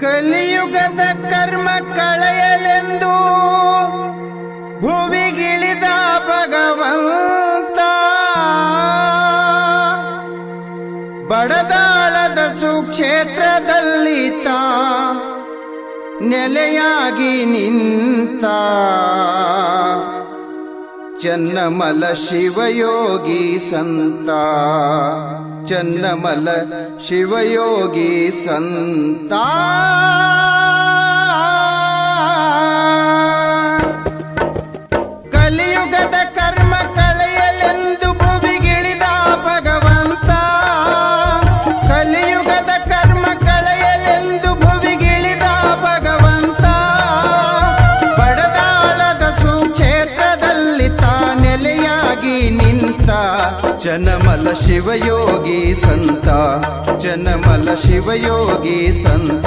ಕಲಿಯುಗದ ಕರ್ಮ ಕಳೆಯಲೆಂದು ಭುವಿಗಿಳಿದ ಭಗವಂತ. ಬಡದಾಳದ ಸುಕ್ಷೇತ್ರದಲ್ಲಿ ತಾ ನೆಲೆಯಾಗಿ ನಿಂತ. ಚನ್ನಮಲ ಶಿವಯೋಗಿ ಸಂತ. ಚನ್ನಮಲ ಶಿವಯೋಗಿ ಸಂತ. ಕಲಿಯುಗದ ಕರ್ಮ ಕಳೆಯಲೆಂದು ಭುವಿಗಿಳಿದ ಭಗವಂತ. ಕಲಿಯುಗದ ಕರ್ಮ ಕಳೆಯಲೆಂದು ಭುವಿಗಿಳಿದ ಭಗವಂತ. ಬಡದಾಳದ ಸುಕ್ಷೇತ್ರದಲ್ಲಿ ತಾ ನೆಲೆಯಾಗಿ ನಿಂತ. ಜನಮಲ ಶಿವಯೋಗಿ ಜನಮಲ ಶಿವಯೋಗಿ ಸಂತ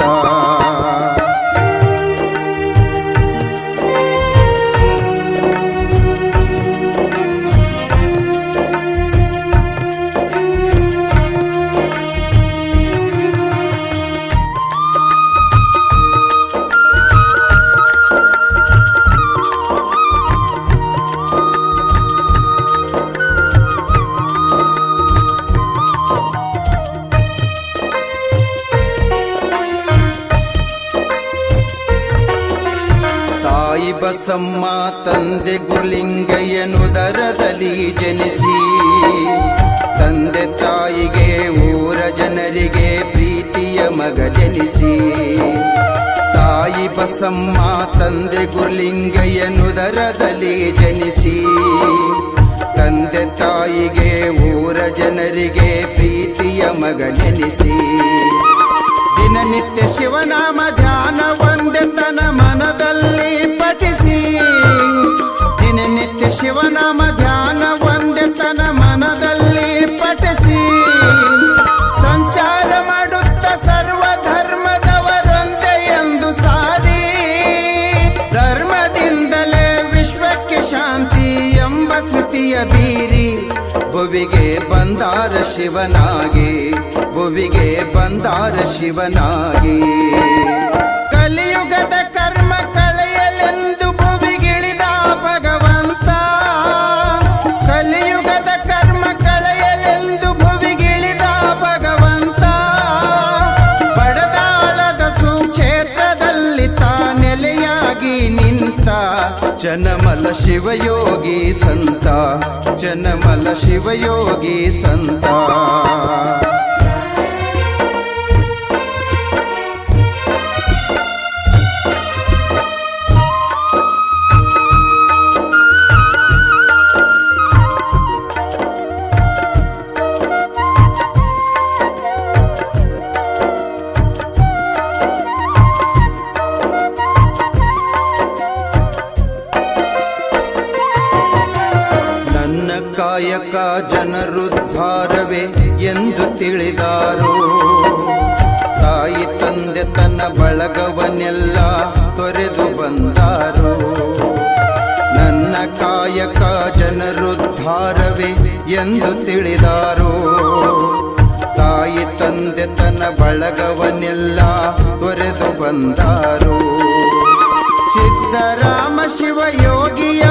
ಬಸಮ್ಮ ತಂದೆ ಜನಿಸಿ, ತಂದೆ ತಾಯಿಗೆ ಊರ ಜನರಿಗೆ ಪ್ರೀತಿಯ ಮಗ ಜನಿಸಿ. ತಾಯಿ ಬಸಮ್ಮ ತಂದೆ ಜನಿಸಿ, ತಂದೆ ತಾಯಿಗೆ ಊರ ಜನರಿಗೆ ಪ್ರೀತಿಯ ಮಗ ಜನಿಸಿ. ದಿನನಿತ್ಯ ಶಿವನಾಮ ಧ್ಯಾನ ಒಂದೇ ತನ ಮನದಲ್ಲಿ ಪಠಿಸಿ. ದಿನನಿತ್ಯ ಶಿವನಾಮ ಧ್ಯಾನ ಒಂದೇ ತನ ಮನದಲ್ಲಿ ಪಠಿಸಿ. ಸಂಚಾರ ಮಾಡುತ್ತ ಸರ್ವ ಧರ್ಮದವರೊಂದೇ ಎಂದು ಸಾರಿ. ಧರ್ಮದಿಂದಲೇ ವಿಶ್ವಕ್ಕೆ ಶಾಂತಿ ಎಂಬ ಶ್ರುತಿಯ ಬೀರಿ. ಭುವಿಗೆ ಬಂದಾರ ಶಿವನಾಗಿ. ಭುವಿಗೆ ಬಂದಾರ ಶಿವನಾಗಿ. ಕಲಿಯುಗದ ಕರ್ಮ ಕಳೆಯಲೆಂದು ಭುವಿಗಿಳಿದ ಭಗವಂತ. ಕಲಿಯುಗದ ಕರ್ಮ ಕಳೆಯಲೆಂದು ಭುವಿಗಿಳಿದ ಭಗವಂತ. ಬಡದಾಳದ ಸುಕ್ಷೇತ್ರದಲ್ಲಿ ತಾ ನೆಲೆಯಾಗಿ ನಿಂತ. ಜನಮಲ ಶಿವಯೋಗಿ ಸಂತ. ಜನಮಲ ಶಿವಯೋಗಿ ಸಂತ. ತನ್ನ ಬಳಗವನ್ನೆಲ್ಲ ತೊರೆದು ಬಂದಾರು. ನನ್ನ ಕಾಯಕ ಜನರುದ್ಧಾರವೇ ಎಂದು ತಿಳಿದಾರು. ತಾಯಿ ತಂದೆ ತನ್ನ ಬಳಗವನ್ನೆಲ್ಲ ತೊರೆದು ಬಂದಾರು. ಸಿದ್ದರಾಮ ಶಿವಯೋಗಿಯ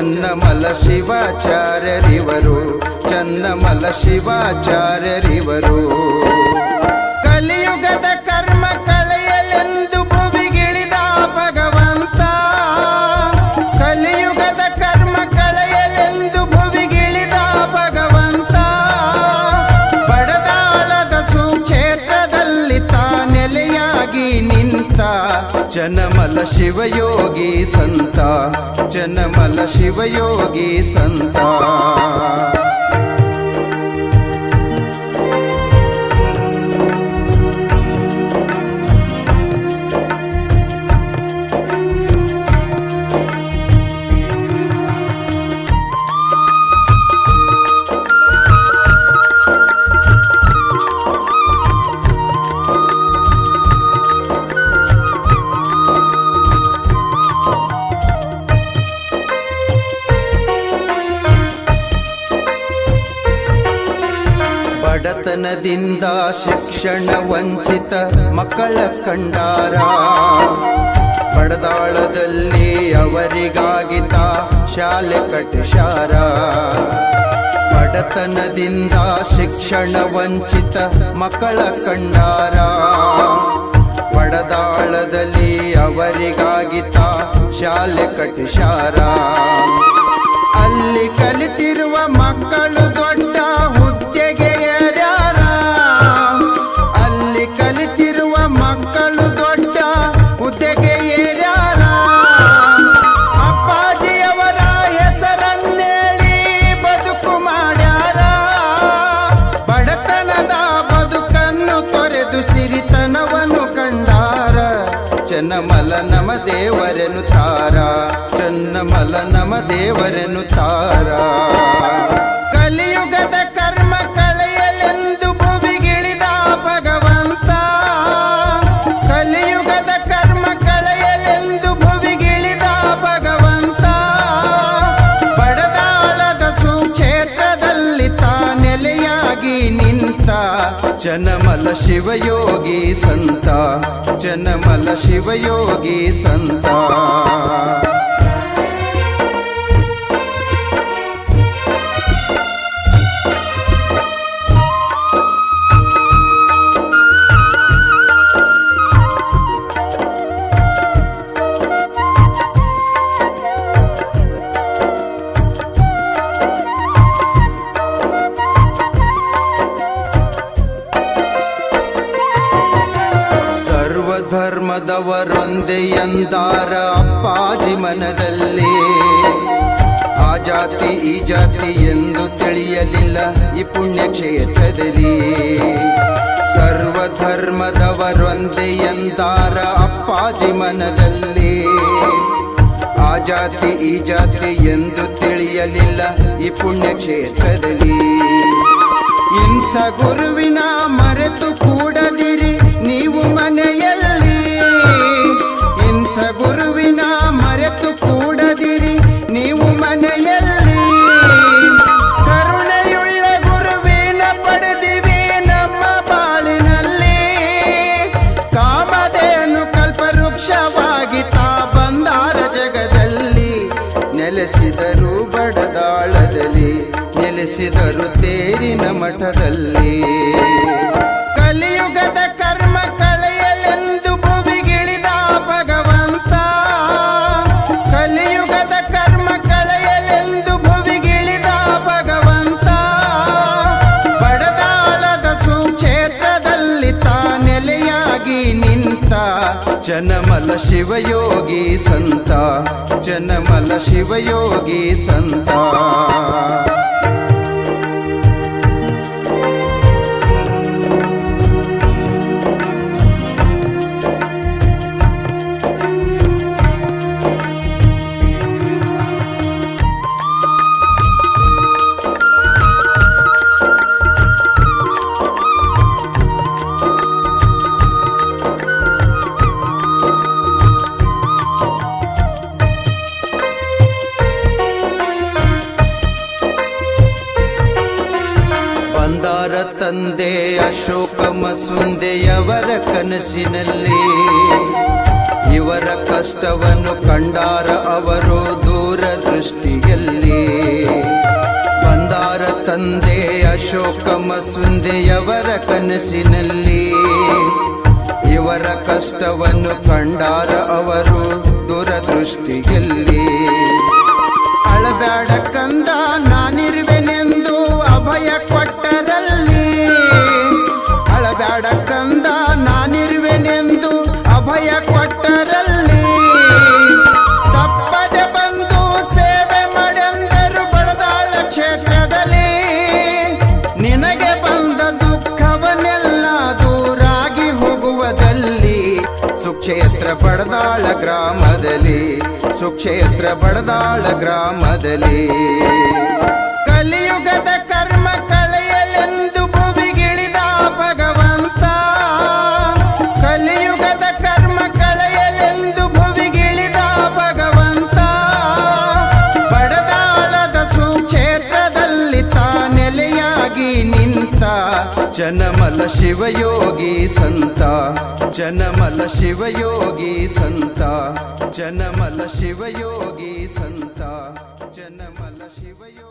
ಚನ್ನಮಲ ಶಿವಾಚಾರ್ಯರಿವರು ಚನ್ನಮಲ ಶಿವಾಚಾರ್ಯರಿವರು. ಜನಮಲ ಶಿವಯೋಗಿ ಸಂತ ಜನಮಲ ಶಿವಯೋಗಿ ಸಂತ. ಬಡತನದಿಂದ ಶಿಕ್ಷಣ ವಂಚಿತ ಮಕ್ಕಳ ಕಂಡಾರ. ಬಡದಾಳದಲ್ಲಿ ಅವರಿಗಾಗಿತ ಶಾಲೆ ಕಟಿಶಾರ ಬಡತನದಿಂದ ಶಿಕ್ಷಣ ವಂಚಿತ ಮಕ್ಕಳ ಕಂಡಾರ. ಬಡದಾಳದಲ್ಲಿ ಅವರಿಗಾಗಿತ ಶಾಲೆ ಕಟಿಶಾರ ಅಲ್ಲಿ ಕಲಿತಿರುವ ನಮ ದೇವರೆನು ತಾರ ಚನ್ನಮಲ ನಮ ದೇವರೆನು ತಾರ ಜನಮಲ ಶಿವಯೋಗಿ ಸಂತ ಜನಮಲ ಶಿವಯೋಗಿ ಸಂತ. ಎಂದಾರ ಅಪ್ಪಾಜಿ ಮನದಲ್ಲಿ. ಆ ಜಾತಿ, ಈ ಜಾತಿ ಎಂದು ತಿಳಿಯಲಿಲ್ಲ ಈ ಪುಣ್ಯ ಕ್ಷೇತ್ರದಲ್ಲಿ ಎಂದಾರ ಅಪ್ಪಾಜಿ ಮನದಲ್ಲಿ. ಆ ಜಾತಿ, ಈ ಜಾತಿ ಎಂದು ತಿಳಿಯಲಿಲ್ಲ ಈ ಪುಣ್ಯ ಕ್ಷೇತ್ರದಲ್ಲಿ ಇಂಥ ಗುರುವಿನ ಮರೆತು ಕೂಡದಿರಿ, ನೀವು ಮನೆಯಲ್ಲಿ ನೆಲೆಸಿದರು ತೇರಿನ ಮಠದಲ್ಲಿ. ಕಲಿಯುಗದ ಕರ್ಮ ಕಳೆಯಲೆಂದು ಭುವಿಗಿಳಿದ ಭಗವಂತ. ಕಲಿಯುಗದ ಕರ್ಮ ಕಳೆಯಲೆಂದು ಭುವಿಗಿಳಿದ ಭಗವಂತ. ಬಡದಾಳದ ಸುಕ್ಷೇತ್ರದಲ್ಲಿ ತಾನೆಲೆಯಾಗಿ ನಿಂತ. ಜನಮಲ ಶಿವಯೋಗಿ ಸಂತ. ಜನಮಲ ಶಿವಯೋಗಿ ಸಂತ. ಕನಸಿನಲ್ಲಿ ಇವರ ಕಷ್ಟವನ್ನು ಕಂಡಾರ ಅವರು ದೂರದೃಷ್ಟಿಯಲ್ಲಿ. ಬಂದಾರ ತಂದೆ ಅಶೋಕ ಮಸುಂದೆಯವರ ಕನಸಿನಲ್ಲಿ. ಇವರ ಕಷ್ಟವನ್ನು ಕಂಡಾರ ಅವರು ದೂರದೃಷ್ಟಿಯಲ್ಲಿ. ಅಳಬ್ಯಾಡ ಕಂದ ಸುಕ್ಷೇತ್ರ ಬಡದಾಳ ಗ್ರಾಮದಲ್ಲಿ ಸುಕ್ಷೇತ್ರ ಬಡದಾಳ ಗ್ರಾಮದಲ್ಲಿ. ಜನಮಲ ಶಿವಯೋಗಿ ಸಂತ ಜನಮಲ ಶಿವಯೋಗಿ ಸಂತ ಜನಮಲ ಶಿವಯೋಗಿ ಸಂತ ಜನಮಲ ಶಿವಯೋಗಿ